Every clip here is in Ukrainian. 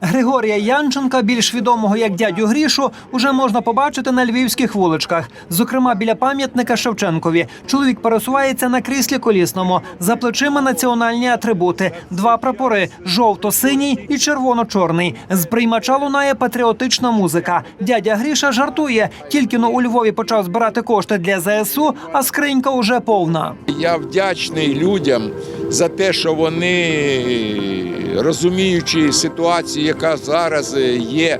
Григорія Янченка, більш відомого як дядю Грішу, уже можна побачити на львівських вуличках, зокрема біля пам'ятника Шевченкові. Чоловік пересувається на кріслі колісному. За плечима національні атрибути: два прапори жовто-синій і червоно-чорний. З приймача лунає патріотична музика. Дядя Гріша жартує. Тільки но у Львові почав збирати кошти для ЗСУ, а скринька уже повна. Я вдячний людям за те, що вони, розуміючи ситуацію, яка зараз є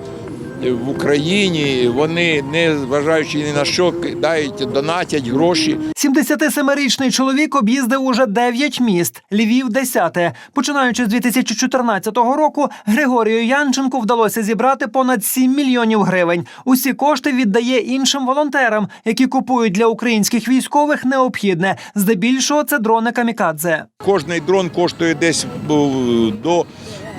в Україні, вони не зважаючи ні на що кидають, донатять гроші. 77-річний чоловік об'їздив уже 9 міст, Львів – 10. Починаючи з 2014 року, Григорію Янченку вдалося зібрати понад 7 мільйонів гривень. Усі кошти віддає іншим волонтерам, які купують для українських військових необхідне. Здебільшого це дрони камікадзе. Кожний дрон коштує десь е, до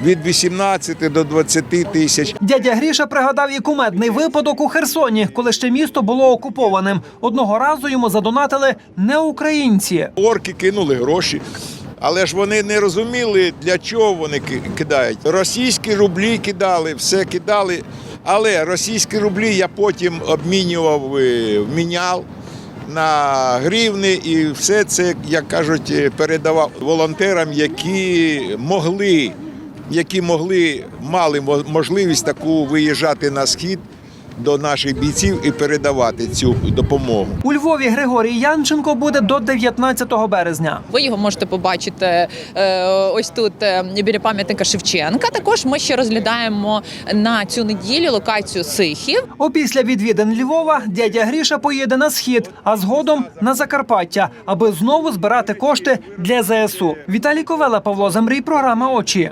від 18 до 20 тисяч. Дядя Гріша пригадав і кумедний випадок у Херсоні, коли ще місто було окупованим. Одного разу йому задонатили не українці. Орки кинули гроші. Але ж вони не розуміли, для чого вони кидають. Російські рублі кидали, все кидали. Але російські рублі я потім обмінював е, в мінял на гривни, і все це, як кажуть, е, передавав волонтерам, які могли, які могли, мали мо- можливість таку виїжджати на схід до наших бійців і передавати цю допомогу. У Львові Григорій Янченко буде до 19 березня. Ви його можете побачити е, ось тут е, біля пам'ятника Шевченка. Також ми ще розглядаємо на цю неділю локацію Сихів. Опісля відвідин Львова дядя Гріша поїде на схід, а згодом на Закарпаття, аби знову збирати кошти для ЗСУ. Віталій Ковела, Павло Замрій, програма Очі.